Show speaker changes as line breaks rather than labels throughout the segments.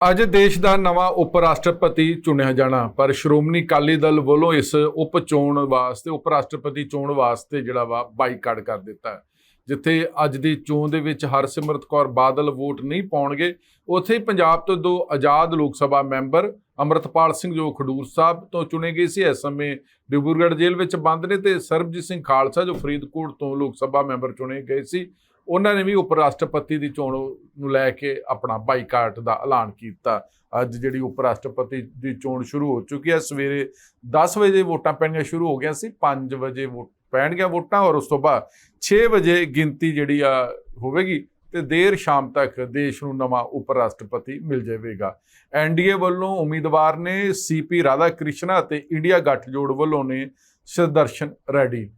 ਅੱਜ ਦੇਸ਼ ਦਾ ਨਵਾਂ ਉਪ ਰਾਸ਼ਟਰਪਤੀ ਚੁਣਿਆ ਜਾਣਾ, ਪਰ ਸ਼੍ਰੋਮਣੀ ਅਕਾਲੀ ਦਲ ਵੱਲੋਂ ਇਸ ਉਪ ਚੋਣ ਵਾਸਤੇ ਉਪ ਰਾਸ਼ਟਰਪਤੀ ਚੋਣ ਵਾਸਤੇ ਜਿਹੜਾ ਵਾ ਬਾਈਕਾਟ ਕਰ ਦਿੱਤਾ ਜਿੱਥੇ ਅੱਜ ਦੀ ਚੋਣ ਦੇ ਵਿੱਚ ਹਰਸਿਮਰਤ ਕੌਰ ਬਾਦਲ ਵੋਟ ਨਹੀਂ ਪਾਉਣਗੇ, ਉੱਥੇ ਹੀ ਪੰਜਾਬ ਤੋਂ ਦੋ ਆਜ਼ਾਦ ਲੋਕ ਸਭਾ ਮੈਂਬਰ ਅਮਰਤਪਾਲ ਸਿੰਘ ਜੋ ਖਡੂਰ ਸਾਹਿਬ ਤੋਂ ਚੁਣੇ ਗਏ ਸੀ, ਇਸ ਸਮੇਂ ਡਿਬਰੂਗੜ੍ਹ ਜੇਲ੍ਹ ਵਿੱਚ ਬੰਦ ਨੇ ਤੇ ਸਰਬਜੀਤ ਸਿੰਘ ਖਾਲਸਾ ਜੋ ਫਰੀਦਕੋਟ ਤੋਂ ਲੋਕ ਸਭਾ ਮੈਂਬਰ ਚੁਣੇ ਗਏ ਸੀ ਉਹਨਾਂ ਨੇ ਵੀ ਉਪ ਰਾਸ਼ਟਰਪਤੀ ਦੀ ਚੋਣ ਨੂੰ ਲੈ ਕੇ ਆਪਣਾ ਬਾਈਕਾਟ ਦਾ ਐਲਾਨ ਕੀਤਾ। ਅੱਜ ਜਿਹੜੀ ਉਪ ਰਾਸ਼ਟਰਪਤੀ ਦੀ ਚੋਣ ਸ਼ੁਰੂ ਹੋ ਚੁੱਕੀ ਹੈ, ਸਵੇਰੇ 10 ਵਜੇ ਵੋਟਾਂ ਪੈਣੀਆਂ ਸ਼ੁਰੂ ਹੋ ਗਈਆਂ ਸੀ 5 ਵਜੇ ਵੋਟ ਪੈਣਗੀਆਂ ਵੋਟਾਂ ਔਰ ਉਸ ਤੋਂ ਬਾਅਦ 6 ਵਜੇ ਗਿਣਤੀ ਜਿਹੜੀ ਆ ਹੋਵੇਗੀ ਤੇ ਦੇਰ ਸ਼ਾਮ ਤੱਕ ਦੇਸ਼ ਨੂੰ ਨਵਾਂ ਉਪ ਰਾਸ਼ਟਰਪਤੀ ਮਿਲ ਜਾਵੇਗਾ। ਐਨਡੀਏ ਵੱਲੋਂ ਉਮੀਦਵਾਰ ਨੇ ਸੀਪੀ ਰਾਧਾ ਕ੍ਰਿਸ਼ਨਾ ਅਤੇ ਇੰਡੀਆ ਗੱਠਜੋੜ ਵੱਲੋਂ ਨੇ ਸੁਦਰਸ਼ਨ ਰੈਡੀ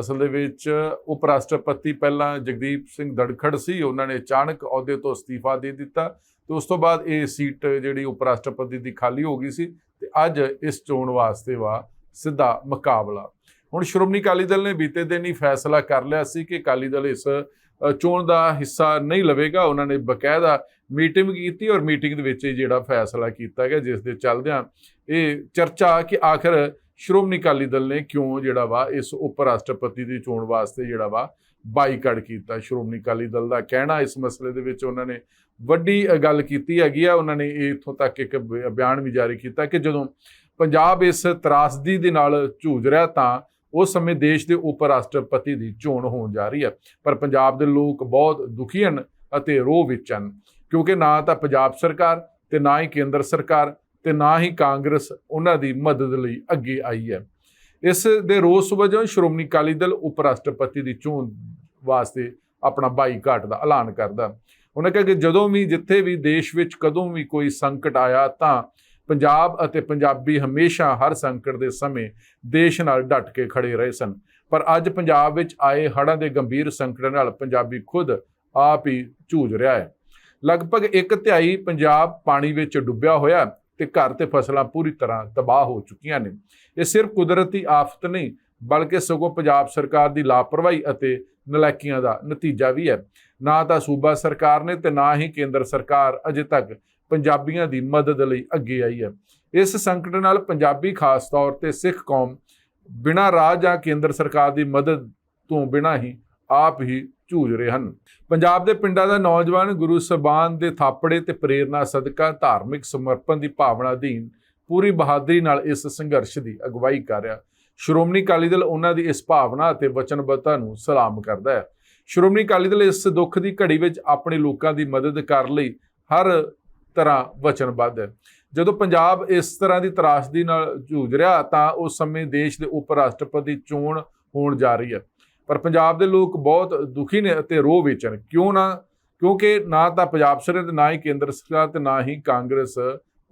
ਅਸਲ ਦੇ ਵਿੱਚ ਉਪ ਰਾਸ਼ਟਰਪਤੀ ਪਹਿਲਾਂ ਜਗਦੀਪ ਸਿੰਘ ਧੜਖੜ ਸੀ, ਉਹਨਾਂ ਨੇ ਅਚਾਨਕ ਅਹੁਦੇ ਤੋਂ ਅਸਤੀਫਾ ਦੇ ਦਿੱਤਾ ਤੇ ਉਸ ਤੋਂ ਬਾਅਦ ਇਹ ਸੀਟ ਜਿਹੜੀ ਉਪ ਰਾਸ਼ਟਰਪਤੀ ਦੀ ਖਾਲੀ ਹੋ ਗਈ ਸੀ ਤੇ ਅੱਜ ਇਸ ਚੋਣ ਵਾਸਤੇ ਵਾ ਸਿੱਧਾ ਮੁਕਾਬਲਾ। ਹੁਣ ਸ਼੍ਰੋਮਣੀ ਅਕਾਲੀ ਦਲ ਨੇ ਬੀਤੇ ਦਿਨ ਹੀ ਫੈਸਲਾ ਕਰ ਲਿਆ ਸੀ ਕਿ ਅਕਾਲੀ ਦਲ ਇਸ ਚੋਣ ਦਾ ਹਿੱਸਾ ਨਹੀਂ ਲਵੇਗਾ। ਉਹਨਾਂ ਨੇ ਬਕਾਇਦਾ ਮੀਟਿੰਗ ਕੀਤੀ ਔਰ ਮੀਟਿੰਗ ਦੇ ਵਿੱਚ ਇਹ ਜਿਹੜਾ ਫੈਸਲਾ ਕੀਤਾ ਗਿਆ, ਜਿਸ ਦੇ ਚੱਲਦਿਆਂ ਇਹ ਚਰਚਾ ਕਿ ਆਖਰ ਸ਼੍ਰੋਮਣੀ ਅਕਾਲੀ ਦਲ ਨੇ ਕਿਉਂ ਜਿਹੜਾ ਵਾ ਇਸ ਉਪ ਰਾਸ਼ਟਰਪਤੀ ਦੀ ਚੋਣ ਵਾਸਤੇ ਜਿਹੜਾ ਵਾ ਬਾਈਕਾਟ ਕੀਤਾ? ਸ਼੍ਰੋਮਣੀ ਅਕਾਲੀ ਦਲ ਦਾ ਕਹਿਣਾ ਇਸ ਮਸਲੇ ਦੇ ਵਿੱਚ ਉਹਨਾਂ ਨੇ ਵੱਡੀ ਗੱਲ ਕੀਤੀ ਹੈਗੀ ਆ। ਉਹਨਾਂ ਨੇ ਇਹ ਇੱਥੋਂ ਤੱਕ ਇੱਕ ਬਿਆਨ ਵੀ ਜਾਰੀ ਕੀਤਾ ਕਿ ਜਦੋਂ ਪੰਜਾਬ ਇਸ ਤਰਾਸਦੀ ਦੇ ਨਾਲ ਜੂਝ ਰਿਹਾ ਤਾਂ ਉਸ ਸਮੇਂ ਦੇਸ਼ ਦੇ ਉਪ ਰਾਸ਼ਟਰਪਤੀ ਦੀ ਚੋਣ ਹੋਣ ਜਾ ਰਹੀ ਹੈ। ਪਰ ਪੰਜਾਬ ਦੇ ਲੋਕ ਬਹੁਤ ਦੁਖੀ ਹਨ ਅਤੇ ਰੋਹ ਵਿੱਚ ਹਨ। ਕਿਉਂਕਿ ਨਾ ਤਾਂ ਪੰਜਾਬ ਸਰਕਾਰ ਤੇ ਨਾ ਹੀ ਕੇਂਦਰ ਸਰਕਾਰ ਤੇ ਨਾ ਹੀ ਕਾਂਗਰਸ ਉਹਨਾਂ ਦੀ ਮਦਦ ਲਈ ਅੱਗੇ ਆਈ ਹੈ। ਇਸ ਦੇ ਰੋਸ ਵਜੋਂ ਸ਼੍ਰੋਮਣੀ ਅਕਾਲੀ ਦਲ ਉਪ ਰਾਸ਼ਟਰਪਤੀ ਦੀ ਚੋਣ ਵਾਸਤੇ ਆਪਣਾ ਬਾਈਕਾਟ ਦਾ ਐਲਾਨ ਕਰਦਾ ਉਹਨਾਂ ਕਿਹਾ ਕਿ ਜਦੋਂ ਵੀ ਜਿੱਥੇ ਵੀ ਦੇਸ਼ ਵਿੱਚ ਕਦੋਂ ਵੀ ਕੋਈ ਸੰਕਟ ਆਇਆ ਤਾਂ ਪੰਜਾਬ ਅਤੇ ਪੰਜਾਬੀ ਹਮੇਸ਼ਾ ਹਰ ਸੰਕਟ ਦੇ ਸਮੇਂ ਦੇਸ਼ ਨਾਲ ਡਟ ਕੇ ਖੜੇ ਰਹੇ ਸਨ। ਪਰ ਅੱਜ ਪੰਜਾਬ ਵਿੱਚ ਆਏ ਹੜ੍ਹਾਂ ਦੇ ਗੰਭੀਰ ਸੰਕਟ ਨਾਲ ਪੰਜਾਬੀ ਖੁਦ ਆਪ ਹੀ ਜੂਝ ਰਿਹਾ ਹੈ। ਲਗਭਗ ਇੱਕ ਤਿਹਾਈ ਪੰਜਾਬ ਪਾਣੀ ਵਿੱਚ ਡੁੱਬਿਆ ਹੋਇਆ ਤੇ ਘਰ ਤੇ ਫਸਲਾਂ ਪੂਰੀ ਤਰ੍ਹਾਂ ਤਬਾਹ ਹੋ ਚੁੱਕੀਆਂ ਨੇ। ਇਹ ਸਿਰਫ ਕੁਦਰਤੀ ਆਫਤ ਨਹੀਂ, ਬਲਕਿ ਸਗੋਂ ਪੰਜਾਬ ਸਰਕਾਰ ਦੀ ਲਾਪਰਵਾਹੀ ਅਤੇ ਨਲਾਇਕੀਆਂ ਦਾ ਨਤੀਜਾ ਵੀ ਹੈ। ਨਾ ਤਾਂ ਸੂਬਾ ਸਰਕਾਰ ਨੇ ਤੇ ਨਾ ਹੀ ਕੇਂਦਰ ਸਰਕਾਰ ਅਜੇ ਤੱਕ ਪੰਜਾਬੀਆਂ ਦੀ ਮਦਦ ਲਈ ਅੱਗੇ ਆਈ ਹੈ। ਇਸ ਸੰਕਟ ਨਾਲ ਪੰਜਾਬੀ ਖਾਸ ਤੌਰ ਤੇ ਸਿੱਖ ਕੌਮ ਬਿਨਾਂ ਰਾਜ ਜਾਂ ਕੇਂਦਰ ਸਰਕਾਰ ਦੀ ਮਦਦ ਤੋਂ ਬਿਨਾਂ ਹੀ ਆਪ ਹੀ ਝੂਝ ਰਹੇ ਹਨ। ਪੰਜਾਬ ਦੇ ਪਿੰਡਾਂ ਦਾ ਨੌਜਵਾਨ ਗੁਰੂ ਸਬਾਨ ਦੇ ਥਾਪੜੇ ਤੇ ਪ੍ਰੇਰਣਾ ਸਦਕਾ ਧਾਰਮਿਕ ਸਮਰਪਣ ਦੀ ਭਾਵਨਾ ਅਧੀਨ ਪੂਰੀ ਬਹਾਦਰੀ ਨਾਲ ਇਸ ਸੰਘਰਸ਼ ਦੀ ਅਗਵਾਈ ਕਰ ਰਿਹਾ। ਸ਼੍ਰੋਮਣੀ ਅਕਾਲੀ ਦਲ ਉਹਨਾਂ ਦੀ ਇਸ ਭਾਵਨਾ ਅਤੇ ਵਚਨਬੱਧਤਾ ਨੂੰ ਸਲਾਮ ਕਰਦਾ ਹੈ। ਸ਼੍ਰੋਮਣੀ ਅਕਾਲੀ ਦਲ ਇਸ ਦੁੱਖ ਦੀ ਘੜੀ ਵਿੱਚ ਆਪਣੇ ਲੋਕਾਂ ਦੀ ਮਦਦ ਕਰਨ ਲਈ ਹਰ ਤਰ੍ਹਾਂ ਵਚਨਬੱਧ ਹੈ। ਜਦੋਂ ਪੰਜਾਬ ਇਸ ਤਰ੍ਹਾਂ ਦੀ ਤਰਾਸਦੀ ਨਾਲ ਜੂਝ ਰਿਹਾ ਤਾਂ ਉਸ ਸਮੇਂ ਦੇਸ਼ ਦੇ ਉਪ ਰਾਸ਼ਟਰਪਤੀ ਚੋਣ ਹੋਣ ਜਾ ਰਹੀ ਹੈ। ਪਰ ਪੰਜਾਬ ਦੇ ਲੋਕ ਬਹੁਤ ਦੁਖੀ ਨੇ ਅਤੇ ਰੋਹ ਵਿੱਚ ਹਨ। ਕਿਉਂ ਨਾ? ਕਿਉਂਕਿ ਨਾ ਤਾਂ ਪੰਜਾਬ ਸਰਕਾਰ ਤੇ, ਨਾ ਹੀ ਕੇਂਦਰ ਸਰਕਾਰ ਤੇ, ਨਾ ਹੀ ਕਾਂਗਰਸ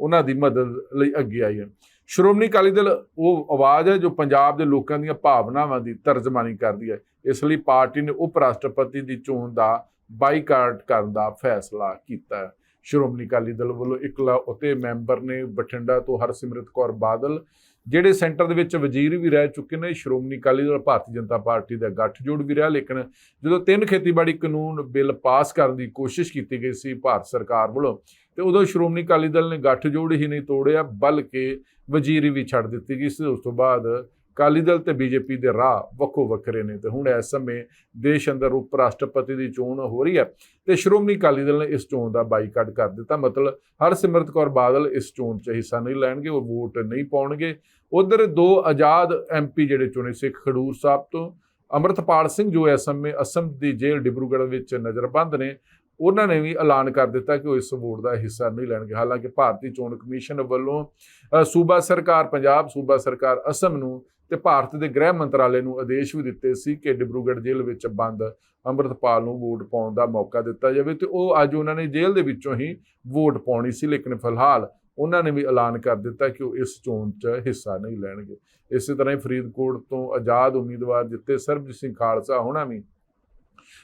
ਉਹਨਾਂ ਦੀ ਮਦਦ ਲਈ ਅੱਗੇ ਆਈ ਹੈ। ਸ਼੍ਰੋਮਣੀ ਅਕਾਲੀ ਦਲ ਉਹ ਆਵਾਜ਼ ਹੈ ਜੋ ਪੰਜਾਬ ਦੇ ਲੋਕਾਂ ਦੀਆਂ ਭਾਵਨਾਵਾਂ ਦੀ ਤਰਜਮਾਨੀ ਕਰਦੀ ਹੈ। ਇਸ ਲਈ ਪਾਰਟੀ ਨੇ ਉਪ ਰਾਸ਼ਟਰਪਤੀ ਦੀ ਚੋਣ ਦਾ ਬਾਈਕਾਟ ਕਰਨ ਦਾ ਫੈਸਲਾ ਕੀਤਾ ਹੈ। ਸ਼੍ਰੋਮਣੀ ਅਕਾਲੀ ਦਲ ਵੱਲੋਂ ਇਕਲਾ ਉਤੇ ਮੈਂਬਰ ਨੇ ਬਠਿੰਡਾ ਤੋਂ ਹਰਸਿਮਰਤ ਕੌਰ ਬਾਦਲ ਜਿਹੜੇ ਸੈਂਟਰ ਦੇ ਵਿੱਚ ਵਜ਼ੀਰ ਵੀ ਰਹਿ ਚੁੱਕੇ ਨੇ, ਸ਼੍ਰੋਮਣੀ ਅਕਾਲੀ ਦਲ, ਭਾਰਤੀ ਜਨਤਾ ਪਾਰਟੀ ਦਾ ਗੱਠਜੋੜ ਵੀ ਰਿਹਾ, ਲੇਕਿਨ ਜਦੋਂ ਤਿੰਨ ਖੇਤੀਬਾੜੀ ਕਾਨੂੰਨ ਬਿੱਲ ਪਾਸ ਕਰਨ ਦੀ ਕੋਸ਼ਿਸ਼ ਕੀਤੀ ਗਈ ਸੀ ਭਾਰਤ ਸਰਕਾਰ ਵੱਲੋਂ, ਤੇ ਉਦੋਂ ਸ਼੍ਰੋਮਣੀ ਅਕਾਲੀ ਦਲ ਨੇ ਗੱਠਜੋੜ ਹੀ ਨਹੀਂ ਤੋੜਿਆ, ਬਲਕਿ ਵਜ਼ੀਰੀ ਵੀ ਛੱਡ ਦਿੱਤੀ ਗਈ ਸੀ। ਉਸ ਤੋਂ ਬਾਅਦ ਅਕਾਲੀ ਦਲ ਤੇ ਬੀਜੇਪੀ ਦੇ ਰਾਹ ਵੱਖੋ ਵੱਖਰੇ ਨੇ ਤੇ ਹੁਣ ਇਸ ਸਮੇਂ ਦੇਸ਼ ਅੰਦਰ ਉਪ ਰਾਸ਼ਟਰਪਤੀ ਦੀ ਚੋਣ ਹੋ ਰਹੀ ਹੈ ਤੇ ਸ਼੍ਰੋਮਣੀ ਅਕਾਲੀ ਦਲ ਨੇ ਇਸ ਚੋਣ ਦਾ ਬਾਈਕਾਟ ਕਰ ਦਿੱਤਾ। ਮਤਲਬ ਹਰਸਿਮਰਤ ਕੌਰ ਬਾਦਲ ਇਸ ਚੋਣ 'ਚ ਹਿੱਸਾ ਨਹੀਂ ਲੈਣਗੇ, ਉਹ ਵੋਟ ਨਹੀਂ ਪਾਉਣਗੇ। ਉਧਰ ਦੋ ਆਜ਼ਾਦ ਐਮਪੀ ਜਿਹੜੇ ਚੁਣੇ ਸੀ ਖਡੂਰ ਸਾਹਿਬ ਤੋਂ ਅਮਰਤਪਾਲ ਸਿੰਘ, ਜੋ ਇਸ ਸਮੇਂ ਅਸਮ ਦੀ ਜੇਲ੍ਹ ਡਿਬਰੂਗੜ੍ਹ ਵਿੱਚ ਨਜ਼ਰਬੰਦ ਨੇ, ਉਹਨਾਂ ਨੇ ਵੀ ਐਲਾਨ ਕਰ ਦਿੱਤਾ ਕਿ ਉਹ ਇਸ ਵੋਟ ਦਾ ਹਿੱਸਾ ਨਹੀਂ ਲੈਣਗੇ। ਹਾਲਾਂਕਿ ਭਾਰਤੀ ਚੋਣ ਕਮਿਸ਼ਨ ਵੱਲੋਂ ਸੂਬਾ ਸਰਕਾਰ ਪੰਜਾਬ, ਸੂਬਾ ਸਰਕਾਰ ਅਸਮ ਨੂੰ ਤੇ ਭਾਰਤ ਦੇ ਗ੍ਰਹਿ ਮੰਤਰਾਲੇ ਨੂੰ ਆਦੇਸ਼ ਵੀ ਦਿੱਤੇ ਸੀ ਕਿ ਡਿਬਰੂਗੜ੍ਹ ਜੇਲ੍ਹ ਵਿੱਚ ਬੰਦ ਅੰਮ੍ਰਿਤਪਾਲ ਨੂੰ ਵੋਟ ਪਾਉਣ ਦਾ ਮੌਕਾ ਦਿੱਤਾ ਜਾਵੇ ਤੇ ਉਹ ਅੱਜ ਉਹਨਾਂ ਨੇ ਜੇਲ੍ਹ ਦੇ ਵਿੱਚੋਂ ਹੀ ਵੋਟ ਪਾਉਣੀ ਸੀ, ਲੇਕਿਨ ਫਿਲਹਾਲ ਉਹਨਾਂ ਨੇ ਵੀ ਐਲਾਨ ਕਰ ਦਿੱਤਾ ਕਿ ਉਹ ਇਸ ਚੋਣ 'ਚ ਹਿੱਸਾ ਨਹੀਂ ਲੈਣਗੇ। ਇਸੇ ਤਰ੍ਹਾਂ ਹੀ ਫਰੀਦਕੋਟ ਤੋਂ ਆਜ਼ਾਦ ਉਮੀਦਵਾਰ ਜਿੱਤੇ ਸਰਬਜੀਤ ਸਿੰਘ ਖਾਲਸਾ ਹੋਣਾ ਵੀ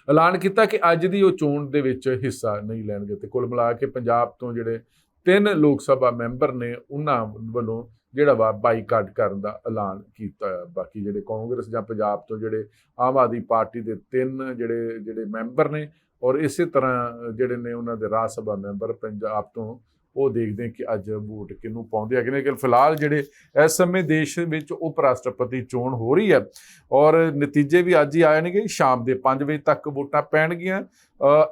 ਐਲਾਨ ਕੀਤਾ ਕਿ ਅੱਜ ਦੀ ਉਹ ਚੋਣ ਦੇ ਵਿੱਚ ਹਿੱਸਾ ਨਹੀਂ ਲੈਣਗੇ ਤੇ ਕੁੱਲ ਮਿਲਾ ਕੇ ਪੰਜਾਬ ਤੋਂ ਜਿਹੜੇ ਤਿੰਨ ਲੋਕ ਸਭਾ ਮੈਂਬਰ ਨੇ ਉਹਨਾਂ ਵੱਲੋਂ ਜਿਹੜਾ ਵਾ ਬਾਈਕਾਟ ਕਰਨ ਦਾ ਐਲਾਨ ਕੀਤਾ ਹੈ ਬਾਕੀ ਜਿਹੜੇ ਕਾਂਗਰਸ ਜਾਂ ਪੰਜਾਬ ਤੋਂ ਜਿਹੜੇ ਆਮ ਆਦਮੀ ਪਾਰਟੀ ਦੇ ਤਿੰਨ ਜਿਹੜੇ ਜਿਹੜੇ ਮੈਂਬਰ ਨੇ ਔਰ ਇਸੇ ਤਰ੍ਹਾਂ ਜਿਹੜੇ ਨੇ ਉਹਨਾਂ ਦੇ ਰਾਜ ਸਭਾ ਮੈਂਬਰ ਪੰਜਾਬ ਤੋਂ, ਉਹ ਦੇਖਦੇ ਕਿ ਅੱਜ ਵੋਟ ਕਿਹਨੂੰ ਪਾਉਂਦੇ ਆ ਕਿ ਕਿ ਫਿਲਹਾਲ ਜਿਹੜੇ ਇਸ ਸਮੇਂ ਦੇਸ਼ ਵਿੱਚ ਉਪ ਰਾਸ਼ਟਰਪਤੀ ਚੋਣ ਹੋ ਰਹੀ ਹੈ ਔਰ ਨਤੀਜੇ ਵੀ ਅੱਜ ਹੀ ਆਏ ਨੇਗੇ। ਸ਼ਾਮ ਦੇ 5 ਵਜੇ ਤੱਕ ਵੋਟਾਂ ਪੈਣਗੀਆਂ।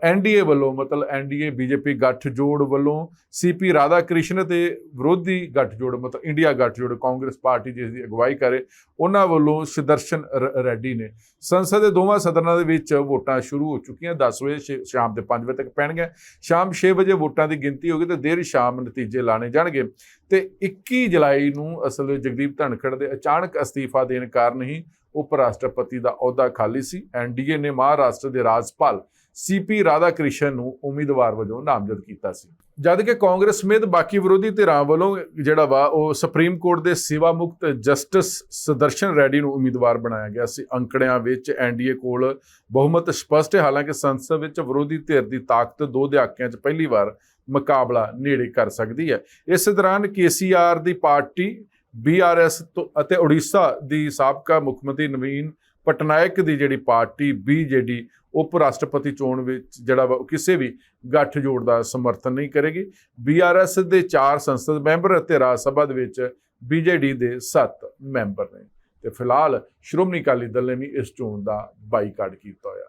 ਐਨਡੀਏ ਵੱਲੋਂ, ਮਤਲਬ ਐਨਡੀਏ ਬੀਜੇਪੀ ਗੱਠਜੋੜ ਵੱਲੋਂ ਸੀਪੀ ਰਾਧਾ ਕ੍ਰਿਸ਼ਨ ਤੇ ਵਿਰੋਧੀ ਗੱਠਜੋੜ ਮਤਲਬ ਇੰਡੀਆ ਗੱਠਜੋੜ ਕਾਂਗਰਸ ਪਾਰਟੀ ਜਿਸ ਦੀ ਅਗਵਾਈ ਕਰੇ, ਉਹਨਾਂ ਵੱਲੋਂ ਸੁਦਰਸ਼ਨ ਰ- ਰੈਡੀ ਨੇ। ਸੰਸਦ ਦੇ ਦੋਵਾਂ ਸਦਨਾਂ ਦੇ ਵਿੱਚ ਵੋਟਾਂ ਸ਼ੁਰੂ ਹੋ ਚੁੱਕੀਆਂ 10 ਵਜੇ ਸ਼ਾਮ ਦੇ 5 ਵਜੇ ਤੱਕ ਪੈਣਗੀਆਂ। ਸ਼ਾਮ 6 ਵਜੇ ਵੋਟਾਂ ਦੀ ਗਿਣਤੀ ਹੋਗੀ ਤੇ ਦੇਰ ਸ਼ਾਮ ਨਤੀਜੇ ਲਾਣੇ ਜਾਣਗੇ। ਤੇ 21 ਜੁਲਾਈ ਨੂੰ ਅਸਲ ਜਗਦੀਪ ਧਨਖੜ ਦੇ ਅਚਾਨਕ ਅਸਤੀਫਾ ਦੇਣ ਕਾਰਨ ਹੀ ਉਪ ਰਾਸ਼ਟਰਪਤੀ ਦਾ ਅਹੁਦਾ ਖਾਲੀ ਸੀ। ਐਨਡੀਏ ਨੇ ਮਹਾਰਾਸ਼ਟਰ ਦੇ ਰਾਜਪਾਲ ਸੀਪੀ ਰਾਧਾ ਕ੍ਰਿਸ਼ਨ ਨੂੰ ਉਮੀਦਵਾਰ ਵਜੋਂ ਨਾਮਜ਼ਦ ਕੀਤਾ ਸੀ। ਜਦ ਕਿ ਕਾਂਗਰਸ ਸਮੇਤ ਬਾਕੀ ਵਿਰੋਧੀ ਧਿਰਾਂ ਵੱਲੋਂ ਜਿਹੜਾ ਵਾ, ਉਹ ਸੁਪਰੀਮ ਕੋਰਟ ਦੇ ਸੇਵਾ ਮੁਕਤ ਜਸਟਿਸ ਸੁਦਰਸ਼ਨ ਰੈਡੀ ਨੂੰ ਉਮੀਦਵਾਰ ਬਣਾਇਆ ਗਿਆ ਸੀ। ਅੰਕੜਿਆਂ ਵਿੱਚ ਐਨਡੀਏ ਕੋਲ ਬਹੁਮਤ ਸਪਸ਼ਟ ਹੈ। ਹਾਲਾਂਕਿ ਸੰਸਦ ਵਿੱਚ ਵਿਰੋਧੀ ਧਿਰ ਦੀ ਤਾਕਤ ਦੋ ਦਹਾਕਿਆਂ 'ਚ ਪਹਿਲੀ ਵਾਰ ਮੁਕਾਬਲਾ ਨੇੜੇ ਕਰ ਸਕਦੀ ਹੈ। ਇਸ ਦੌਰਾਨ ਕੇਸੀਆਰ ਦੀ ਪਾਰਟੀ ਬੀਆਰਐਸ ਅਤੇ ਉੜੀਸਾ ਦੀ ਸਾਬਕਾ ਮੁੱਖ ਮੰਤਰੀ ਨਵੀਨ ਪਟਨਾਇਕ ਦੀ ਜਿਹੜੀ ਪਾਰਟੀ ਬੀਜੇਡੀ ਉਪ ਰਾਸ਼ਟਰਪਤੀ ਚੋਣ ਵਿੱਚ ਜਿਹੜਾ ਵਾ ਉਹ ਕਿਸੇ ਵੀ ਗੱਠਜੋੜ ਦਾ ਸਮਰਥਨ ਨਹੀਂ ਕਰੇਗੀ। ਬੀਆਰਐਸ ਦੇ 4 ਸੰਸਦ ਮੈਂਬਰ ਅਤੇ ਰਾਜ ਸਭਾ ਦੇ ਵਿੱਚ ਬੀਜੇਡੀ ਦੇ 7 ਮੈਂਬਰ ਨੇ। ਤੇ ਫਿਲਹਾਲ ਸ਼੍ਰੋਮਣੀ ਅਕਾਲੀ ਦਲ ਨੇ ਵੀ ਇਸ ਚੋਣ ਦਾ ਬਾਈਕਾਟ ਕੀਤਾ ਹੋਇਆ।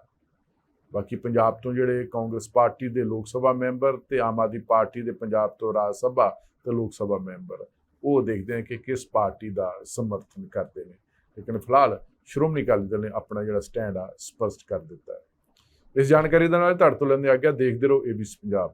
ਬਾਕੀ ਪੰਜਾਬ ਤੋਂ ਜਿਹੜੇ ਕਾਂਗਰਸ ਪਾਰਟੀ ਦੇ ਲੋਕ ਸਭਾ ਮੈਂਬਰ ਤੇ ਆਮ ਆਦਮੀ ਪਾਰਟੀ ਦੇ ਪੰਜਾਬ ਤੋਂ ਰਾਜ ਸਭਾ ਤੇ ਲੋਕ ਸਭਾ ਮੈਂਬਰ, ਉਹ ਦੇਖਦੇ ਨੇ ਕਿ ਕਿਸ ਪਾਰਟੀ ਦਾ ਸਮਰਥਨ ਕਰਦੇ ਨੇ। ਲੇਕਿਨ ਫਿਲਹਾਲ ਸ਼੍ਰੋਮਣੀ ਅਕਾਲੀ ਦਲ ਨੇ ਆਪਣਾ ਜਿਹੜਾ ਸਟੈਂਡ ਆ, ਸਪਸ਼ਟ ਕਰ ਦਿੱਤਾ ਹੈ। ਇਸ ਜਾਣਕਾਰੀ ਦੇ ਨਾਲ ਤੁਹਾਡੇ ਤੋਂ ਲੈਂਦੇ ਆ ਗਿਆ ਦੇਖਦੇ ਰਹੋ ਏਬੀਸੀ ਪੰਜਾਬ।